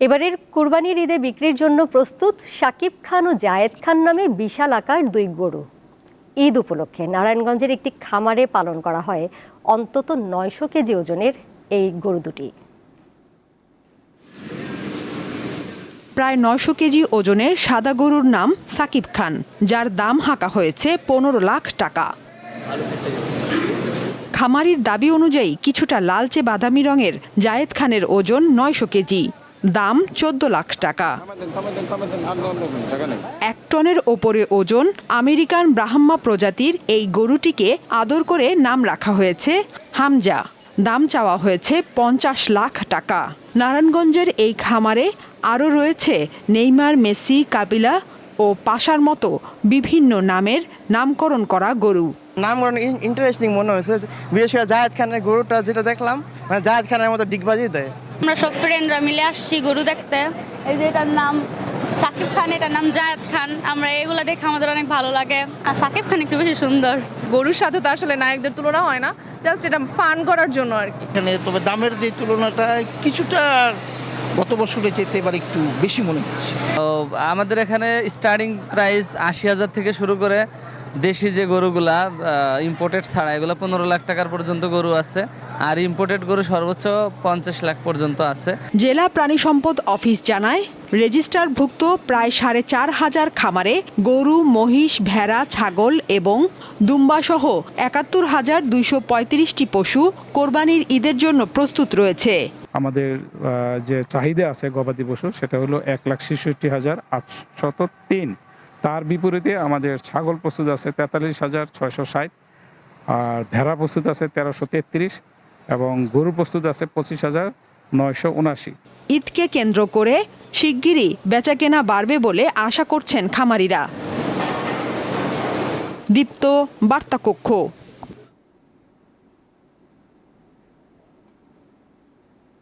এবারের কুরবানির ঈদে বিক্রির জন্য প্রস্তুত শাকিব খান ও জায়েদ খান নামে বিশাল আকার দুই গরু। ঈদ উপলক্ষে নারায়ণগঞ্জের একটি খামারে পালন করা হয় অন্তত নয়শো কেজি ওজনের এই গরু দুটি। প্রায় নয়শো কেজি ওজনের সাদা গরুর নাম সাকিব খান, যার দাম হাঁকা হয়েছে পনেরো লাখ টাকা। খামারির দাবি অনুযায়ী কিছুটা লালচে বাদামি রঙের জায়েদ খানের ওজন নয়শো কেজি। দাম চোদ্দ লাখ টাকা। এক টনের ওপরে ওজন আমেরিকান ব্রাহ্মা প্রজাতির এই গরুটিকে আদর করে নাম রাখা হয়েছে হামজা। দাম চাওয়া হয়েছে পঞ্চাশ লাখ টাকা। নারায়ণগঞ্জের এই খামারে আরও রয়েছে নেইমার, মেসি, কাবিলা ও পাশার মতো বিভিন্ন নামের নামকরণ করা গরু। নামকরণ ইন্টারেস্টিং মনে হয়েছে। বিশেষ করে জাহেদ খানের গরুটা যেটা দেখলাম মানে জাহেদ খানের মতো ডিগবাজি দেয়। আমরা সব ফ্রেন্ডরা মিলে আসছি গরু দেখতে। এই যে এটার নাম সাকিব খান এটার নাম জায়েদ খান। আমরা এগুলো দেখে আমাদের অনেক ভালো লাগে। আর সাকিব খান একটু বেশি সুন্দর। গরুর সাথে তো আসলে নায়কদের তুলনা হয় না। জাস্ট এটা ফান করার জন্য আর কি। এখানে তবে দামের যে তুলনাটা কিছুটা গত বছরে যেতে এবার একটু বেশি মনে হচ্ছে। তো আমাদের এখানে স্টার্টিং প্রাইস আশি হাজার থেকে শুরু করে দেশি যে গরুগুলা ইম্পোর্টেড ছাড়া এগুলো পনেরো লাখ টাকার পর্যন্ত গরু আছে আর ইম্পোর্টেড গরু সর্বোচ্চ পঞ্চাশ লাখ পর্যন্ত আছে। জেলা প্রাণী সম্পদ অফিস জানায় রেজিস্টারভুক্ত প্রায় সাড়ে চার হাজার খামারে গরু মহিষ ভেড়া ছাগল এবং দুম্বাসহ একাত্তর হাজার দুইশো পঁয়ত্রিশটি পশু কোরবানির ঈদের জন্য প্রস্তুত রয়েছে। আমাদের যে চাহিদা আছে গবাদি পশুর সেটা হলো এক লাখ ছেষট্টি হাজার আটশত তিন। তার বিপরীতে আমাদের ছাগল প্রস্তুত আছে তেতাল্লিশ হাজার ছয়শো ষাট, আর ভেড়া প্রস্তুত আছে তেরোশো তেত্রিশ, এবং গরু প্রস্তুত আছে পঁচিশ হাজার নয়শো উনাশি ঈদকে কেন্দ্র করে শিগগিরই বেচাকেনা বাড়বে বলে আশা করছেন খামারিরা। দীপ্ত বার্তা কক্ষ